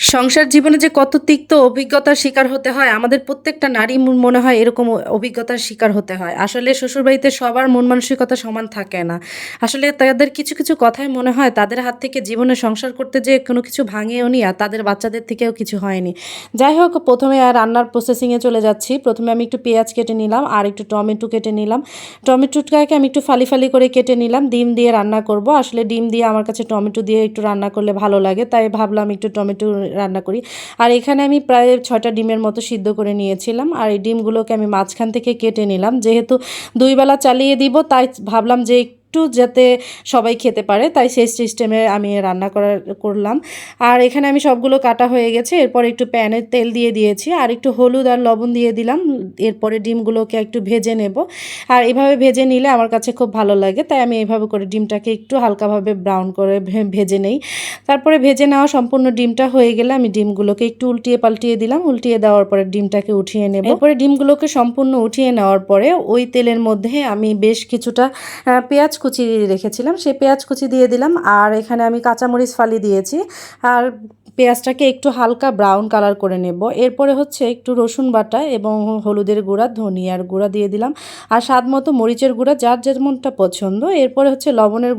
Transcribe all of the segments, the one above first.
সংসার জীবনে যে কত তিক্ত অভিজ্ঞতার শিকার হতে হয়, আমাদের প্রত্যেকটা নারী মনে হয় এরকম অভিজ্ঞতার শিকার হতে হয়। আসলে শ্বশুরবাড়িতে সবার মন মানসিকতা সমান থাকে না। আসলে তাদের কিছু কিছু কথাই মনে হয়, তাদের হাত থেকে জীবনে সংসার করতে যে কোনো কিছু ভাঙেও নি আর তাদের বাচ্চাদের থেকেও কিছু হয়নি যাই হোক, প্রথমে আর রান্নার প্রসেসিংয়ে চলে যাচ্ছি। প্রথমে আমি একটু পেঁয়াজ কেটে নিলাম আর একটু টমেটো কেটে নিলাম। টমেটোটাকে আমি একটু ফালি ফালি করে কেটে নিলাম, ডিম দিয়ে রান্না করব। আসলে ডিম দিয়ে আমার কাছে টমেটো দিয়ে একটু রান্না করলে ভালো লাগে, তাই ভাবলাম একটু টমেটো রান্না করি। আর এখানে আমি প্রায় ছটা ডিমের মতো সিদ্ধ করে নিয়েছিলাম। আর এই ডিমগুলোকে আমি মাঝখান থেকে কেটে নিলাম। যেহেতু দুইবেলা চালিয়ে দিব, তাই ভাবলাম যে একটু যাতে সবাই খেতে পারে, তাই সেই সিস্টেমে আমি রান্না করার, করলাম। আর এখানে আমি সবগুলো কাটা হয়ে গেছে, এরপর একটু প্যানে তেল দিয়ে দিয়েছি, আর একটু হলুদ আর লবণ দিয়ে দিলাম, এরপরে ডিমগুলোকে একটু ভেজে নেব। আর এভাবে ভেজে নিলে আমার কাছে খুব ভালো লাগে, তাই আমি এইভাবে করে ডিমটাকে একটু হালকাভাবে ব্রাউন করে ভেজে নেই। তারপরে ভেজে নেওয়া সম্পূর্ণ ডিমটা হয়ে গেলে আমি ডিমগুলোকে একটু উল্টিয়ে পাল্টিয়ে দিলাম, উল্টিয়ে দেওয়ার পরে ডিমটাকে উঠিয়ে নেব। এরপরে ডিমগুলোকে সম্পূর্ণ উঠিয়ে নেওয়ার পরে ওই তেলের মধ্যে আমি বেশ কিছুটা পেঁয়াজ কুচি রেখেছিলাম সেই পেঁয়াজ কুচি দিয়ে দিলাম আর এখানে আমি কাঁচামরিচ ফালি দিয়েছি। আর পেঁয়াজটাকে একটু হালকা ব্রাউন কালার করে নেব। এরপরে হচ্ছে একটু রসুন বাটা এবং হলুদের গুঁড়া, ধনিয়ার গুঁড়া দিয়ে দিলাম। আর স্বাদ মতো মরিচের গুঁড়া, যার যেমনটা পছন্দ। এরপরে হচ্ছে লবণের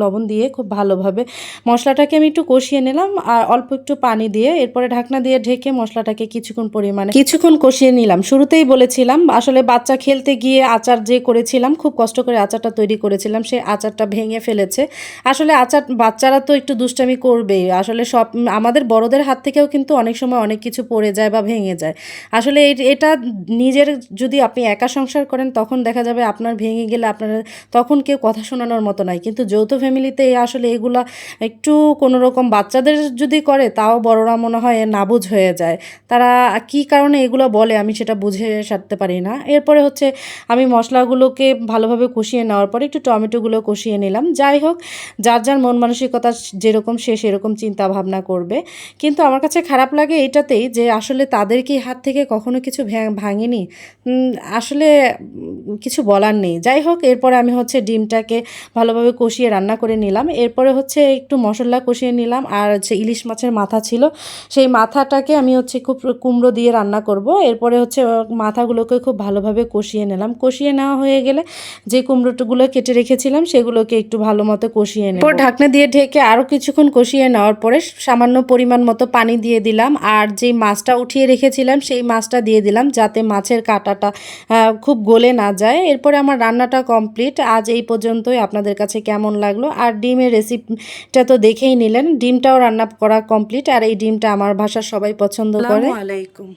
লবণ দিয়ে খুব ভালোভাবে মশলাটাকে আমি একটু কষিয়ে নিলাম আর অল্প একটু পানি দিয়ে এরপরে ঢাকনা দিয়ে ঢেকে মশলাটাকে কিছুক্ষণ পরিমাণে কিছুক্ষণ কষিয়ে নিলাম। শুরুতেই বলেছিলাম, আসলে বাচ্চা খেলতে গিয়ে আচার যে করেছিলাম, খুব কষ্ট করে আচারটা তৈরি করেছিলাম সেই আচারটা ভেঙে ফেলেছে। আসলে আচার, বাচ্চারা তো একটু দুষ্টামি করবেই। আসলে সব, আমাদের বড়দের হাত থেকেও কিন্তু অনেক সময় অনেক কিছু পড়ে যায় বা ভেঙে যায়। আসলে এটা নিজের যদি আপনি একা সংসার করেন, তখন দেখা যাবে আপনার ভেঙে গেলে আপনার, তখন কেউ কথা শোনানোর মতো নয় কিন্তু যৌথ ফ্যামিলিতে আসলে এগুলা একটু কোনো রকম বাচ্চাদের যদি করে, তাও বড়রা মনে হয় নাবুঝ হয়ে যায়। তারা কি কারণে এগুলো বলে আমি সেটা বুঝে সারতে পারি না। এরপরে হচ্ছে আমি মশলাগুলোকে ভালোভাবে কষিয়ে নেওয়ার পরে একটু টমেটোগুলো কষিয়ে নিলাম। যাই হোক, যার যার মন মানসিকতা যেরকম সে সেরকম চিন্তা ভাবনা করবে। কিন্তু আমার কাছে খারাপ লাগে এটাতেই যে আসলে তাদের কি হাত থেকে কখনো কিছু ভাঙেনি। আসলে কিছু বলার নেই। যাই হোক, এরপরে আমি হচ্ছে ডিমটাকে ভালোভাবে কষিয়ে রান্না করে নিলাম। এরপরে হচ্ছে একটু মশলা কষিয়ে নিলাম আর হচ্ছে ইলিশ মাছের মাথা ছিল। সেই মাথাটাকে আমি হচ্ছে খুব কুমড়ো দিয়ে রান্না করব। এরপরে হচ্ছে মাথাগুলোকে খুব ভালোভাবে কষিয়ে নিলাম। কষিয়ে নেওয়া হয়ে গেলে যে কুমড়োগুলো কেটে রেখেছিলাম, সেগুলোকে একটু ভালো মতো কষিয়ে নেব। ঢাকনা দিয়ে ঢেকে আরও কিছুক্ষণ কষিয়ে নেওয়ার পরে সামান্য পরিমাণ মতো পানি দিয়ে দিলাম। আর যে মাছটা উঠিয়ে রেখেছিলাম, সেই মাছটা দিয়ে দিলাম যাতে মাছের কাঁটাটা খুব গলে না যায়। এরপরে আমার রান্নাটা কমপ্লিট। আজ এই পর্যন্তই। আপনাদের কাছে কেমন লাগল? আর ডিমের রেসিপিটা তো দেখেই নিলেন। ডিমটাও রান্না করা কমপ্লিট। আর এই ডিমটা আমার ভাষার সবাই পছন্দ করে। আলাইকুম।